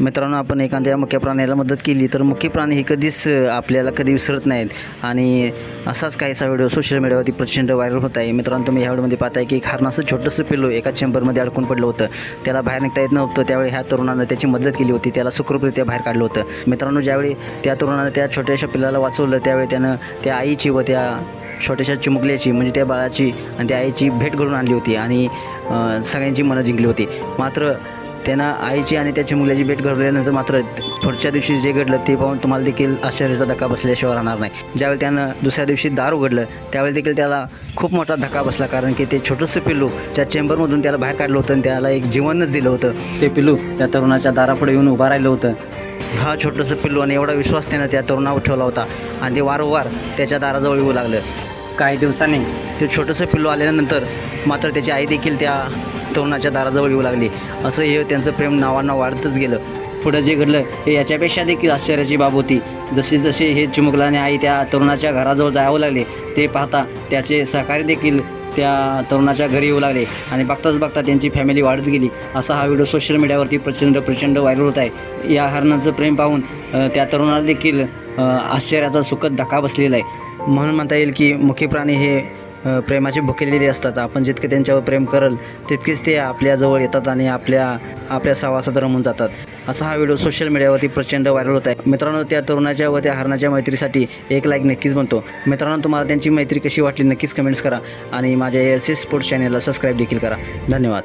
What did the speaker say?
मित्रांनो आपण एखाद्या मुख्य प्राण्याला मदत केली तर मुख्य प्राणी हे कधीच आपल्याला कधी विसरत नाहीत. आणि असाच काहीसा व्हिडिओ सोशल मीडियावरती प्रचंड व्हायरल होत आहे. मित्रांनो तुम्ही ह्या व्हिडिओमध्ये पाहताय की एक हरणाचं छोटंसं पिल्लू एका चेंबरमध्ये अडकून पडलं होतं. त्याला बाहेर निघता येत नव्हतं. त्यावेळी ह्या तरुणानं त्याची मदत केली होती. त्याला सुखरूपरित्या बाहेर काढलं होतं. मित्रांनो ज्यावेळी त्या तरुणानं त्या छोट्याशा पिल्लाला वाचवलं त्यावेळी त्यानं त्या आईची व त्या छोट्याशा चिमुकल्याची म्हणजे त्या बाळाची आणि त्या आईची भेट घडून आणली होती. आणि सगळ्यांची मनं जिंकली होती. मात्र त्यानं आईची आणि त्याची मुलाची भेट घडवल्यानंतर मात्र पुढच्या दिवशी जे घडलं ते पाहून तुम्हाला देखील आश्चर्याचा धक्का बसल्याशिवाय राहणार नाही. ज्यावेळी त्यानं दुसऱ्या दिवशी दार उघडलं त्यावेळी देखील त्याला खूप मोठा धक्का बसला कारण की ते छोटंसं पिल्लू त्या चेंबरमधून त्याला बाहेर काढलं होतं आणि त्याला एक जीवनच दिलं होतं. ते पिल्लू त्या तरुणाच्या दारापुढे येऊन उभा राहिलं होतं. हा छोटंसं पिल्लू आणि एवढा विश्वास त्यानं त्या तरुणावर ठेवला होता आणि ते वारंवार त्याच्या दाराजवळ येऊ लागलं. काही दिवसांनी ते छोटंसं पिल्लू आल्यानंतर मात्र त्याची आई देखील त्या तरुणाच्या दाराजवळ येऊ लागली. असं हे त्यांचं प्रेम नावांना वाढतच गेलं. पुढं जे घडलं हे याच्यापेक्षा देखील आश्चर्याची बाब होती. जशी जसे हे चिमुकलाने आई त्या तरुणाच्या घराजवळ जावं लागले ते पाहता त्याचे सहकारी देखील त्या तरुणाच्या घरी येऊ लागले आणि बघताच बघता त्यांची फॅमिली वाढत गेली. असा हा व्हिडिओ सोशल मीडियावरती प्रचंड प्रचंड व्हायरल होत आहे. या हरणाचं प्रेम पाहून त्या तरुणाला देखील आश्चर्याचा सुखद धक्का बसलेला आहे. म्हणून म्हणता येईल की मुख्य प्राणी हे प्रेमाचे भुकेलेले असतात. आपण जितके त्यांच्यावर प्रेम करल तितकेच ते आपल्याजवळ येतात आणि आपल्या आपल्या सहवासात रमून जातात. असा हा व्हिडिओ सोशल मीडियावरती प्रचंड व्हायरल होत आहे. मित्रांनो त्या तरुणाच्या व त्या हरणाच्या मैत्रीसाठी एक लाईक नक्कीच बनतो. मित्रांनो तुम्हाला त्यांची मैत्री कशी वाटली नक्कीच कमेंट्स करा आणि माझ्या एस एस स्पोर्ट्स चॅनेलला सबस्क्राईब देखील करा. धन्यवाद.